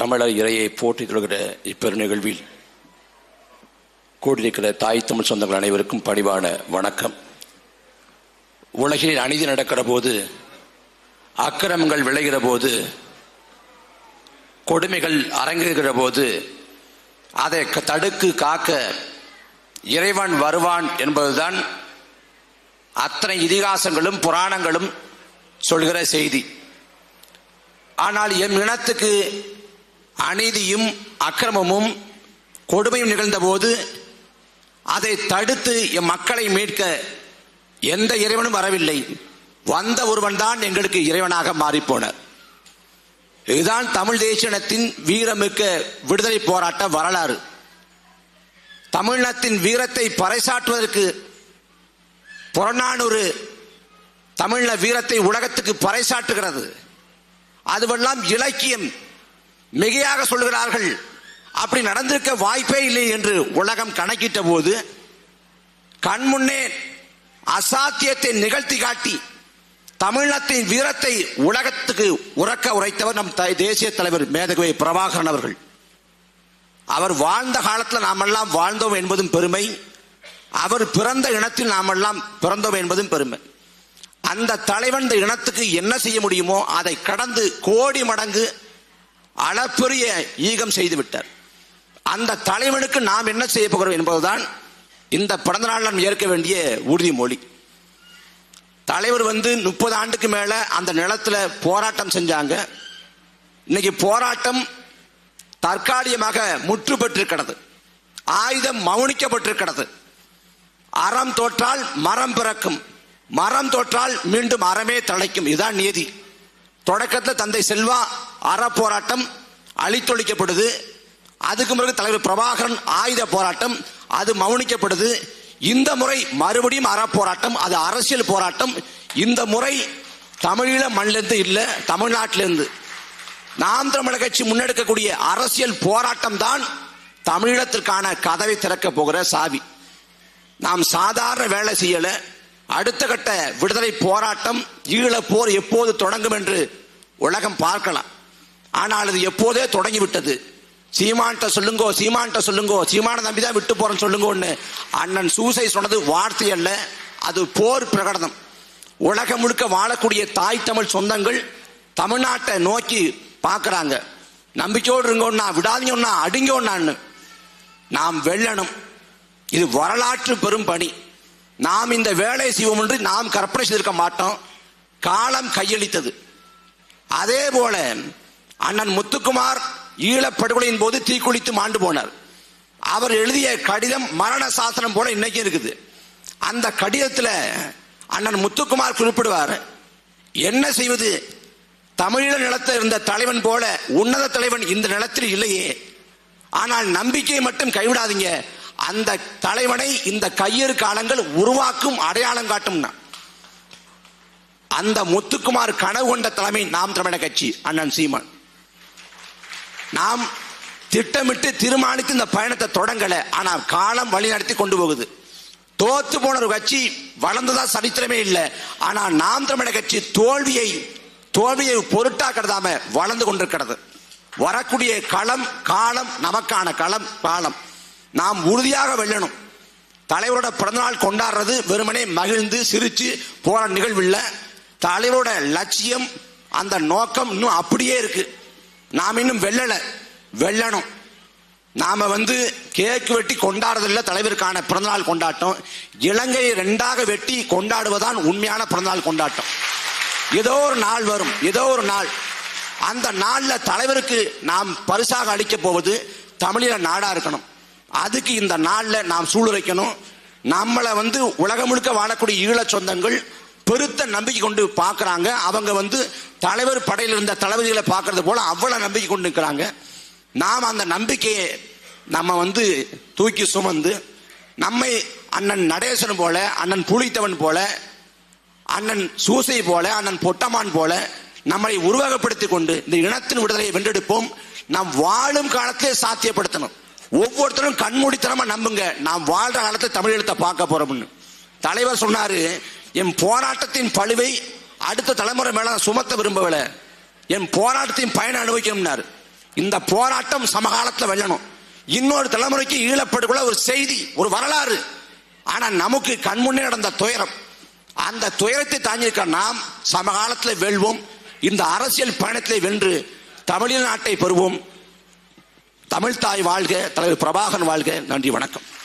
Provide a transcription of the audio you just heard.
தமிழர் இறையை போற்றி தொழுகிற இப்பெரு நிகழ்வில் கூடியிருக்கிற தாய் தமிழ் சொந்தங்கள் அனைவருக்கும் பணிவான வணக்கம். உலகில் அநீதி நடக்கிற போது அக்கிரமங்கள் விளைகிற போது கொடுமைகள் அரங்குகிற போது அதை க- தடுக்கு காக்க இறைவன் வருவான் என்பதுதான் அத்தனை இதிகாசங்களும் புராணங்களும் சொல்கிற செய்தி. ஆனால் எம் இனத்துக்கு அநீதியும் அக்கிரமமும் கொடுமையும் நிகழ்ந்தபோது அதை தடுத்து எம் மக்களை மீட்க எந்த இறைவனும் வரவில்லை. வந்த ஒருவன் தான் எங்களுக்கு இறைவனாக மாறிப்போனார். இதுதான் தமிழ் தேசியத்தின் வீரமிக்க விடுதலை போராட்ட வரலாறு. தமிழினத்தின் வீரத்தை பறைசாற்றுவதற்கு புறநானூறு தமிழ வீரத்தை உலகத்துக்கு பறைசாற்றுகிறது. அதுவெல்லாம் இலக்கியம். மிகையாக சொல்கிறார்கள் அப்படி நடந்திருக்க வாய்ப்பே இல்லை என்று உலகம் கணக்கிட்ட போது கண்முன்னே அசாத்தியத்தை நிகழ்த்தி காட்டி தமிழத்தின் வீரத்தை உலகத்துக்கு உறக்க உரைத்தவர் நம் த- தேசிய தலைவர் மேதகவை பிரபாகரன் அவர்கள். அவர் வாழ்ந்த காலத்தில் நாமெல்லாம் வாழ்ந்தோம் என்பதும் பெருமை. அவர் பிறந்த இனத்தில் நாமெல்லாம் பிறந்தோம் என்பதும் பெருமை. அந்த தலைவன் இந்த இனத்துக்கு என்ன செய்ய முடியுமோ அதை கடந்து கோடி மடங்கு அளப்பெரிய ஈகம் செய்து விட்டார் அந்த தலைவனுக்கு நாம் என்ன செய்ய போகிறோம் என்பதுதான் இந்த பிறந்த நாள் நாம் ஏற்க வேண்டிய உறுதிமொழி தலைவர் வந்து முப்பது ஆண்டுக்கு மேல அந்த நிலத்துல போராட்டம் செஞ்சாங்க. இன்னைக்கு போராட்டம் தற்காலிகமாக முற்று பெற்றிருக்கிறது ஆயுதம் மௌனிக்கப்பட்டிருக்கிறது அறம் தோற்றால் மரம் பிறக்கும். மரம் தோற்றால் மீண்டும் அறமே தழைக்கும். இதுதான் நீதி. தொடக்கத்தில் தந்தை செல்வா அறப்போராட்டம் அழித்தொழிக்கப்படுது. அதுக்கு பிறகு தலைவர் பிரபாகரன் ஆயுத போராட்டம் அது மௌனிக்கப்படுது இந்த முறை மறுபடியும் அறப்போராட்டம் அது அரசியல் போராட்டம். இந்த முறை தமிழீழ மண்ணிலிருந்து இல்லை தமிழ்நாட்டிலிருந்து. நாம் தமிழக கட்சி முன்னெடுக்கக்கூடிய அரசியல் போராட்டம் தான் தமிழீழத்திற்கான கதவை திறக்க போகிற சாவி. நாம் சாதாரண வேலை செய்யல. அடுத்த கட்ட விடுதலை போராட்டம் ஈழப்போர் எப்போது தொடங்கும் என்று உலகம் பார்க்கலாம். ஆனால் அது எப்போதே தொடங்கிவிட்டது. சீமான்ட்ட சொல்லுங்கோ சீமான்ட்ட சொல்லுங்கோ சீமான நம்பி தான் விட்டு போறேன்னு சொல்லுங்கோன்னு. அண்ணன் சூசை சொன்னது வார்த்தை அல்ல அது போர் பிரகடனம். உலகம் முழுக்க வாழக்கூடிய தாய் தமிழ் சொந்தங்கள் தமிழ்நாட்டை நோக்கி பார்க்குறாங்க. நம்பிக்கையோடு இருங்கோன்னா விடாதீங்கன்னா அடுங்கோன்னான்னு நாம் வெல்லணும். இது வரலாற்று பெரும் பணி. நாம் இந்த வேலை செய்வோம் என்று நாம் கற்பனை செய்திருக்க மாட்டோம். காலம் கையளித்தது. அதே போல அண்ணன் முத்துக்குமார் ஈழப்படுகொலையின் போது தீக்குளித்து மாண்டு போனார். அவர் எழுதிய கடிதம் மரண சாசனம் போல இன்னைக்கு இருக்குது. அந்த கடிதத்தில் அண்ணன் முத்துக்குமார் குறிப்பிடுவார் என்ன செய்வது? தமிழீழ நிலத்தில் இருந்த தலைவன் போல உன்னத தலைவன் இந்த நிலத்தில் இல்லையே. ஆனால் நம்பிக்கையை மட்டும் கைவிடாதீங்க. அந்த தலைவனை இந்த கையெறு காலங்கள் உருவாக்கும் அடையாளம் காட்டும்னா. அந்த முத்துக்குமார் கனவு கொண்ட தலைமை நாம் தமிழக கட்சி அண்ணன் சீமான். நாம் திட்டமிட்டு தீர்மானித்து இந்த பயணத்தை தொடங்கல. ஆனால் காலம் வழிநடத்தி கொண்டு போகுது. தோத்து போன ஒரு கட்சி வளர்ந்ததா சரித்திரமே இல்லை. ஆனால் நாம் தமிழக கட்சி தோல்வியை தோல்வியை பொருட்டா கருதாம வளர்ந்து கொண்டிருக்கிறது. வரக்கூடிய களம் காலம் நமக்கான களம் காலம். நாம் உறுதியாக வெல்லணும். தலைவரோட பிறந்தநாள் கொண்டாடுறது வெறுமனே மகிழ்ந்து சிரிச்சு போற நிகழ்வு தலைவரோட லட்சியம் அந்த நோக்கம் இன்னும் அப்படியே இருக்குது நாம் இன்னும் வெல்லல. வெல்லணும். நாம வந்து கேக் வெட்டி கொண்டாடுறதில்ல தலைவருக்கான பிறந்தநாள் கொண்டாட்டம். இலங்கையை ரெண்டாக வெட்டி கொண்டாடுவதான் உண்மையான பிறந்தநாள் கொண்டாட்டம். ஏதோ ஒரு நாள் வரும் ஏதோ ஒரு நாள். அந்த நாளில் தலைவருக்கு நாம் பரிசாக அளிக்க போவது தமிழீழ நாடா இருக்கணும். அதுக்கு இந்த நாளில் நாம் சூளுரைக்கணும். நம்மளை வந்து உலகம் முழுக்க வாழக்கூடிய ஈழச் சொந்தங்கள் பெருத்த நம்பிக்கை கொண்டு பார்க்குறாங்க. அவங்க வந்து தலைவர் படையில் இருந்த தளபதிகளை பார்க்கறது போல அவ்வளோ நம்பிக்கை கொண்டு இருக்கிறாங்க நாம் அந்த நம்பிக்கையை நம்ம வந்து தூக்கி சுமந்து நம்மை அண்ணன் நடேசன் போல அண்ணன் புலித்தவன் போல அண்ணன் சூசை போல அண்ணன் பொட்டமான் போல நம்மை உருவகப்படுத்தி கொண்டு இந்த இனத்தின் விடுதலையை வென்றெடுப்போம். நாம் வாழும் காலத்தை சாத்தியப்படுத்தணும். ஒவ்வொருத்தரும் கண்மூடித்தனமா நம்புங்க. நாம் வாழ்ற காலத்தை தமிழ் எழுத்த பார்க்க போறோம்னு. தலைவர் சொன்னாரு என் போராட்டத்தின் பழுவை அடுத்த தலைமுறை மேல சுமத்த விரும்பவில்லை. என் போராட்டத்தின் பயனை அனுபவிக்கணும்னார். இந்த போராட்டம் சமகாலத்தில் வெல்லணும். இன்னொரு தலைமுறைக்கு ஈழப்படுக்குள்ள ஒரு செய்தி ஒரு வரலாறு. ஆனா நமக்கு கண்முன்னே நடந்த துயரம். அந்த துயரத்தை தாங்கியிருக்க நாம் சமகாலத்தில் வெல்வோம். இந்த அரசியல் பயணத்தை வென்று தமிழின் நாட்டை பெறுவோம். தமிழ் தாய் வாழ்க தலைவர் பிரபாகன் வாழ்க. நன்றி வணக்கம்.